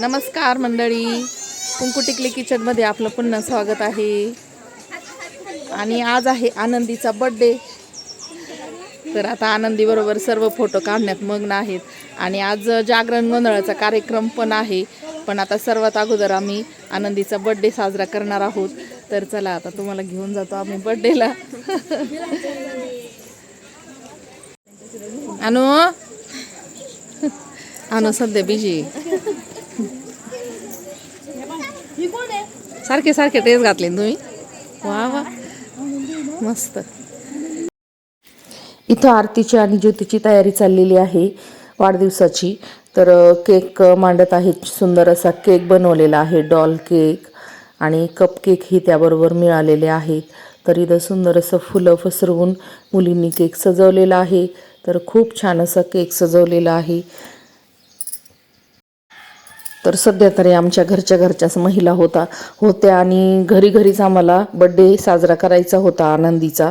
नमस्कार मंडळी. कुंकू टिकली किचनमध्ये आपलं पुन्हा स्वागत आहे. आणि आज आहे आनंदीचा बड्डे तर आता आनंदीबरोबर सर्व फोटो काढण्यात मग्न आहेत. आणि आज जागरण गोंधळाचा कार्यक्रम पण आहे. पण आता सर्वात अगोदर आम्ही आनंदीचा बड्डे साजरा करणार आहोत. तर चला आता तुम्हाला घेऊन जातो आम्ही बड्डेला अनु? अनु सध्या बिजी सारखे सारखे ड्रेस घातले तुम्ही. वा वा. मस्त. इथं आरतीची आणि ज्योतीची तयारी चाललेली आहे वाढदिवसाची. तर केक मांडत आहेत. सुंदर असा केक बनवलेला आहे. डॉल केक आणि कप केकही त्याबरोबर मिळालेले आहेत तर इथं सुंदर असं फुलं पसरवून मुलींनी केक सजवलेला आहे. तर खूप छान असा केक सजवलेला आहे. तर सध्या तरी आमच्या घरच्या घरच्याच महिला होता होत्या आणि घरी घरीच आम्हाला बड्डे साजरा करायचा होता आनंदीचा.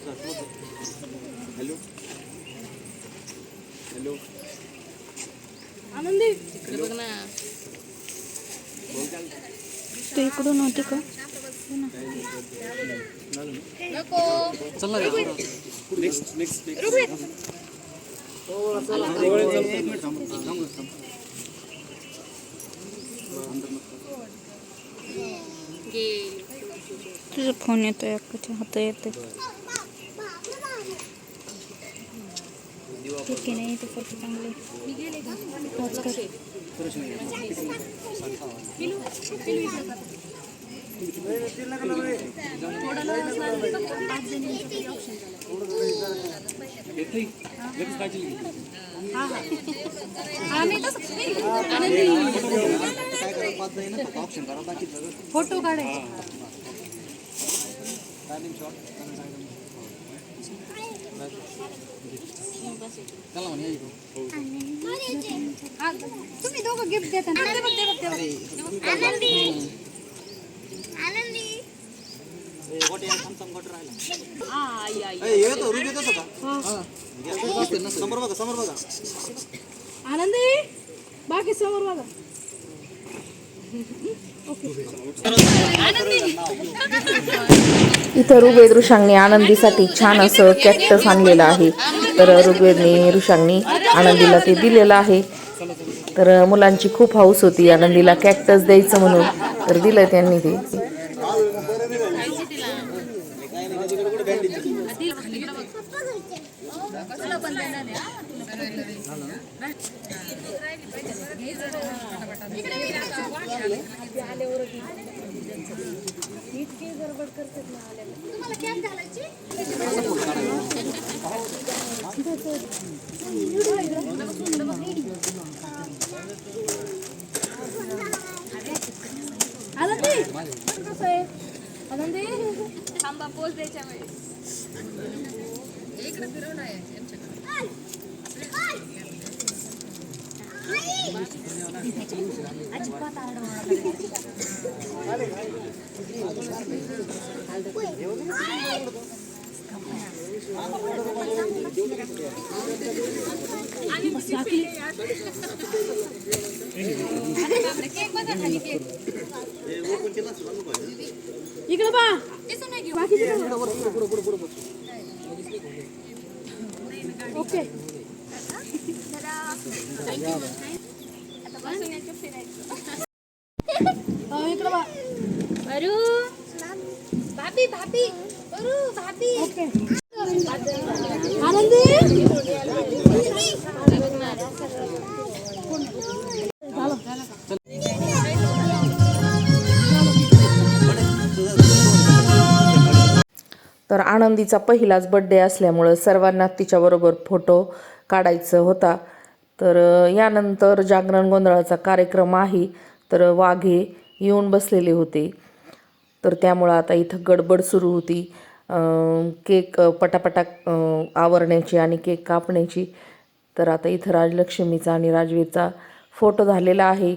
ओय आनंदी आनंदी. तिकडे बघ ना. तू इकडून होती का? नको. गेली. तुझा फोन येतोय अक्काच्या हात येते ठीक आहे नाही ते फ़ोटो चांगले वाच कर. फ़ोटो काढायचे तुम्ही दोघं गिफ्ट देता ना ते बघ ते बघ ते बघ आई, आई. आनंदी बाकी समोर बघा इथं ऋग्वेद ऋषांनी आनंदीसाठी छान असं कॅक्टस आणलेलं आहे तर ऋग्वेदनी ऋषांनी आनंदीला ते दिलेलं आहे. तर मुलांची खूप हाऊस होती आनंदीला कॅक्टस द्यायचं म्हणून. तर दिलं त्यांनी ते. आनंदी कसं आहे आनंदी! थांबा पोच द्यायच्या वेळेस. इकडे फिरवून आहे इकडे बा ओके इकडे बा अरू. भाभी भाभी. अरू भाभी. ओके. आनंदी. तर आनंदीचा पहिलाच बड्डे असल्यामुळं सर्वांना तिच्याबरोबर फोटो काढायचं होता. तर यानंतर जागरण गोंधळाचा कार्यक्रम आहे. तर वाघे येऊन बसलेले होते. तर त्यामुळं आता इथं गडबड सुरू होती. केक पटापटा आवरण्याची आणि केक कापण्याची. तर आता इथं राजलक्ष्मीचा आणि राजवीरचा फोटो झालेला आहे.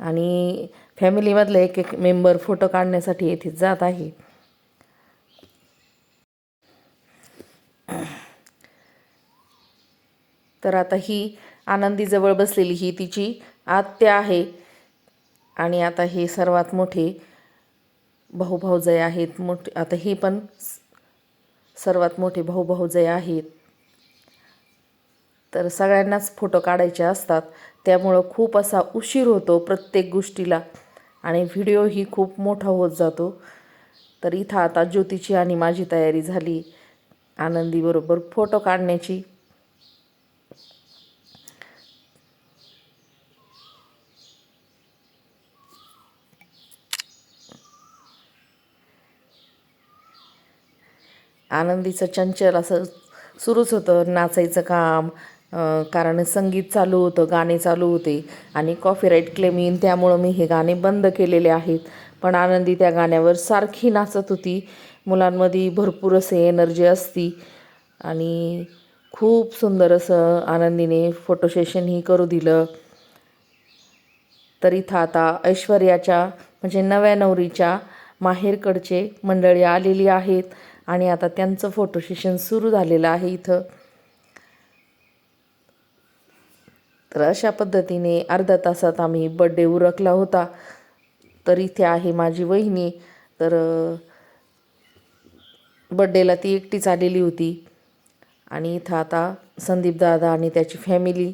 आणि फॅमिलीमधले एक एक मेंबर फोटो काढण्यासाठी येथे जात आहे. तर आता ही आनंदीजवळ बसलेली ही तिची आत्या आहे. आणि आता हे सर्वात मोठे भाऊभाऊजय आहेत. मोठे आता ही पण सर्वात मोठे भाऊभाऊजय आहेत. तर सगळ्यांनाच फोटो काढायचे असतात. त्यामुळं खूप असा उशीर होतो प्रत्येक गोष्टीला आणि व्हिडिओही खूप मोठा होत जातो. तर इथं आता ज्योतीची आणि माझी तयारी झाली. आनंदीबरोबर फोटो काढण्याची. आनंदीचं चंचल असं सुरूच होतं. नाचायचं काम कारण संगीत चालू होतं गाणे चालू होते आणि कॉफीराईट क्लेम येईन त्यामुळं मी हे गाणे बंद केलेले आहेत. पण आनंदी त्या गाण्यावर सारखी नाचत होती. मुलांमध्ये भरपूर असे एनर्जी असती आणि खूप सुंदर असं आनंदीने फोटो सेशनही करू दिलं. तर इथं आता ऐश्वर्याच्या म्हणजे नव्या नवरीच्या माहेरकडचे मंडळी आलेली आहेत. आणि आता त्यांचं फोटो सेशन सुरू झालेलं आहे इथं. तर अशा पद्धतीने अर्ध्या तासात आम्ही बड्डे उरकला होता. तर इथे आहे माझी वहिनी. तर बड्डेला ती एकटीच आलेली होती. आणि इथं आता संदीप दादा आणि त्याची फॅमिली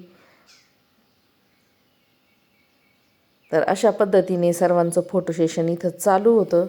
तर अशा पद्धतीने सर्वांचं फोटो सेशन इथं चालू होतं.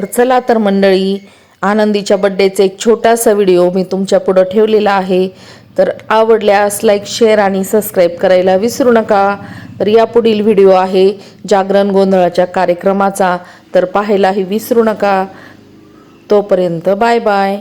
तर चला तर मंडळी आनंदीच्या बड्डेचा एक छोटासा व्हिडिओ मी तुमच्या पुढं ठेवलेला आहे. तर आवडल्यास लाईक शेअर आणि सबस्क्राईब करायला विसरू नका. तर यापुढील व्हिडिओ आहे जागरण गोंधळाच्या कार्यक्रमाचा. तर पाहायलाही विसरू नका. तोपर्यंत बाय बाय